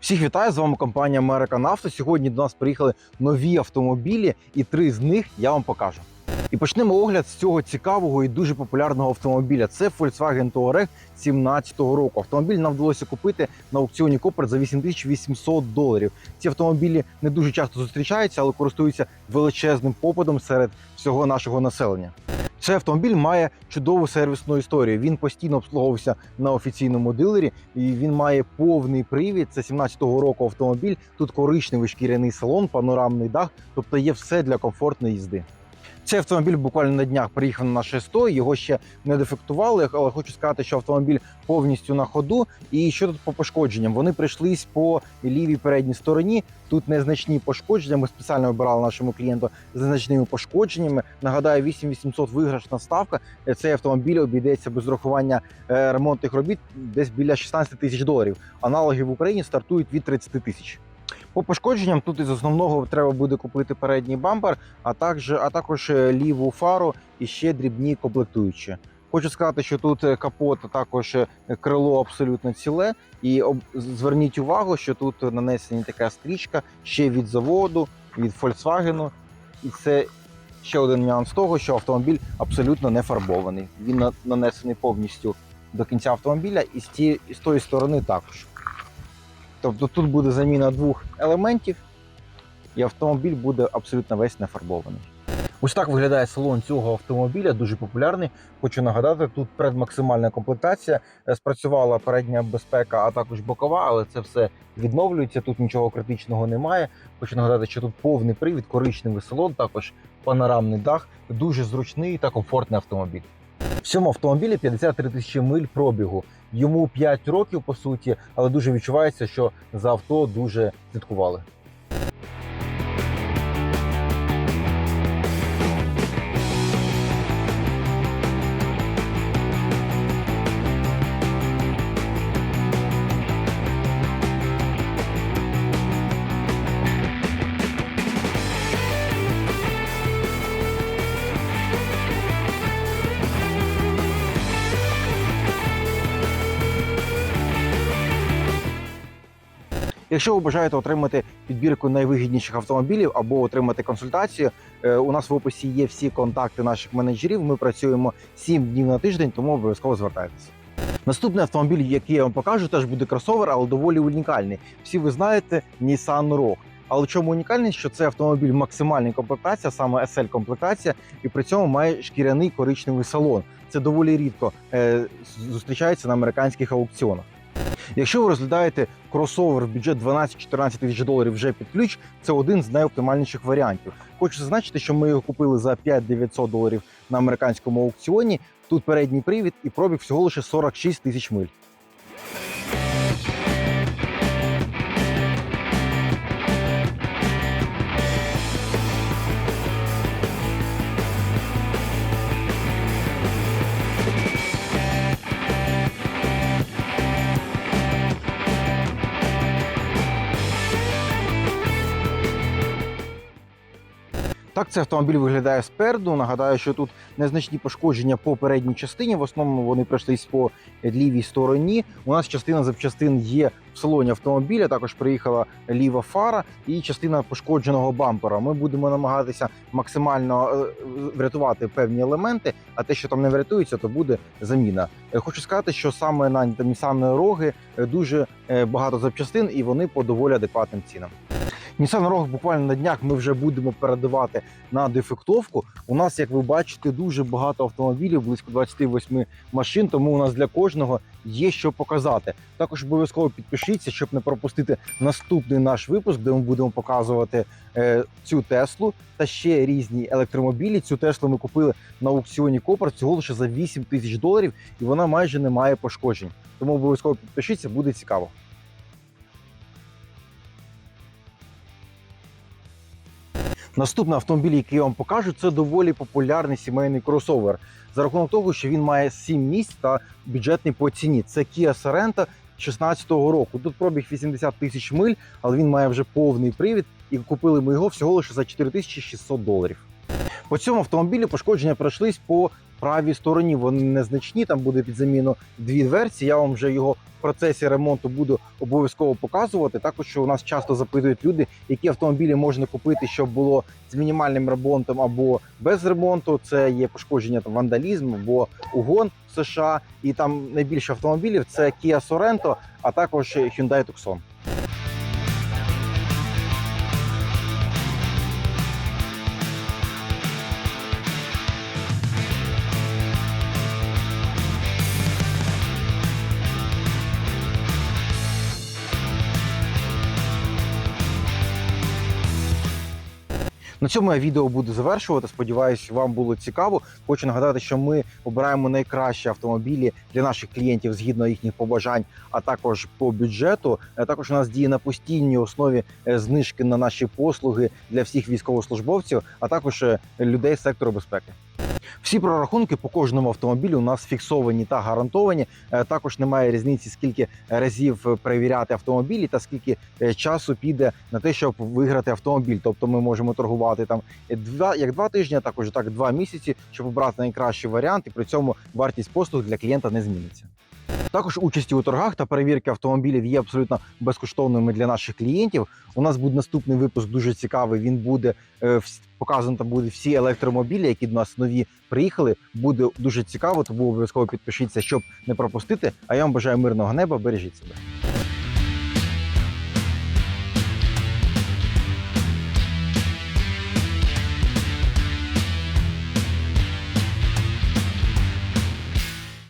Всіх вітаю з вами компанія American Auto. Сьогодні до нас приїхали нові автомобілі, і три з них я вам покажу. І почнемо огляд з цього цікавого і дуже популярного автомобіля. Це Volkswagen Touareg 17-го року. Автомобіль нам вдалося купити на аукціоні Копер за 8800 доларів. Ці автомобілі не дуже часто зустрічаються, але користуються величезним попитом серед всього нашого населення. Цей автомобіль має чудову сервісну історію. Він постійно обслуговувався на офіційному дилері, і він має повний привід. Це 17-го року автомобіль. Тут коричневий шкіряний салон, панорамний дах, тобто є все для комфортної їзди. Цей автомобіль буквально на днях приїхав на наше СТО, його ще не дефектували, але хочу сказати, що автомобіль повністю на ходу. І що тут по пошкодженням? Вони прийшлись по лівій передній стороні. Тут незначні пошкодження. Ми спеціально обирали нашому клієнту з незначними пошкодженнями. Нагадаю, 8800 виграшна ставка. Цей автомобіль обійдеться без рахування е, ремонтних робіт десь біля 16 тисяч доларів. Аналоги в Україні стартують від 30 тисяч. По пошкодженням тут із основного треба буде купити передній бампер, а також, а також е, ліву фару і ще дрібні комплектуючі. Хочу сказати, що тут е, капот, а також е, крило абсолютно ціле. І зверніть увагу, що тут нанесена така стрічка ще від заводу, від Volkswagen. І це ще один нюанс того, що автомобіль абсолютно не фарбований. Він на- нанесений повністю до кінця автомобіля, і з, ті, і з тої сторони також. Тобто тут буде заміна двох елементів, і автомобіль буде абсолютно весь не фарбований. Ось так виглядає салон цього автомобіля, дуже популярний. Хочу нагадати, тут предмаксимальна комплектація. Е, Спрацювала передня безпека, а також бокова, але це все відновлюється. Тут нічого критичного немає. Хочу нагадати, що тут повний привід, коричневий салон, також панорамний дах, дуже зручний та комфортний автомобіль. В цьому автомобілі 53 тисячі миль пробігу. Йому 5 років по суті, але дуже відчувається, що за авто дуже слідкували. Якщо ви бажаєте отримати підбірку найвигідніших автомобілів або отримати консультацію, е, у нас в описі є всі контакти наших менеджерів. Ми працюємо 7 днів на тиждень, тому обов'язково звертайтеся. Наступний автомобіль, який я вам покажу, теж буде кросовер, але доволі унікальний. Всі ви знаєте Nissan Rogue. Але в чому унікальність, що це автомобіль максимальної комплектації, саме SL комплектація, і при цьому має шкіряний коричневий салон. Це доволі рідко е, зустрічається на американських аукціонах. Якщо ви розглядаєте кросовер в бюджет 12-14 тисяч доларів вже під ключ, це один з найоптимальніших варіантів. Хочу зазначити, що ми його купили за 5-900 доларів на американському аукціоні. Тут передній привід і пробіг всього лише 46 тисяч миль. Так цей автомобіль виглядає спереду. Нагадаю, що тут незначні пошкодження по передній частині. В основному вони пройшлись по лівій стороні. У нас частина запчастин є в салоні автомобіля. Також приїхала ліва фара і частина пошкодженого бампера. Ми будемо намагатися максимально е, врятувати певні елементи. А те, що там не врятується, то буде заміна. Е, Хочу сказати, що саме на Nissan Rogue е, дуже багато запчастин, і вони по доволі адекватним цінам. Nissan Rogue буквально на днях ми вже будемо передавати на дефектовку. У нас, як ви бачите, дуже багато автомобілів, близько 28 машин, тому у нас для кожного є що показати. Також обов'язково підпишіться, щоб не пропустити наступний наш випуск, де ми будемо показувати е, цю Теслу та ще різні електромобілі. Цю Теслу ми купили на аукціоні Копер всього лише за 8 тисяч доларів, і вона майже не має пошкоджень. Тому обов'язково підпишіться, буде цікаво. Наступний автомобіль, який я вам покажу, це доволі популярний сімейний кросовер. За рахунок того, що він має 7 місць та бюджетний по ціні. Це Kia Sorento 16-го року. Тут пробіг 80 тисяч миль, але він має вже повний привід, і купили ми його всього лише за 4600 доларів. По цьому автомобілі пошкодження пройшлись по правій стороні вони незначні. Там буде під заміну дві дверці. Я вам вже його в процесі ремонту буду обов'язково показувати. Також що у нас часто запитують люди, які автомобілі можна купити, щоб було з мінімальним ремонтом або без ремонту. Це є пошкодження там вандалізм або угон в США. І там найбільше автомобілів це Kia Sorento, а також Hyundai Tucson. На цьому я відео буду завершувати. Сподіваюсь, вам було цікаво. Хочу нагадати, що ми обираємо найкращі автомобілі для наших клієнтів згідно їхніх побажань, а також по бюджету. Е, Також у нас діє на постійній основі е, знижки на наші послуги для всіх військовослужбовців, а також е, людей з сектору безпеки. Всі прорахунки по кожному автомобілю у нас фіксовані та гарантовані. Е, Також немає різниці, скільки разів перевіряти автомобілі та скільки е, часу піде на те, щоб виграти автомобіль. Тобто ми можемо торгувати там е, два як два тижні, а також так два місяці, щоб обрати найкращий варіант, і при цьому вартість послуг для клієнта не зміниться. Також участі у торгах та перевірки автомобілів є абсолютно безкоштовними для наших клієнтів. У нас буде наступний випуск дуже цікавий. Він буде е, показано там буде всі електромобілі, які до нас нові приїхали. Буде дуже цікаво, тому обов'язково підпишіться, щоб не пропустити. А я вам бажаю мирного неба. Бережіть себе.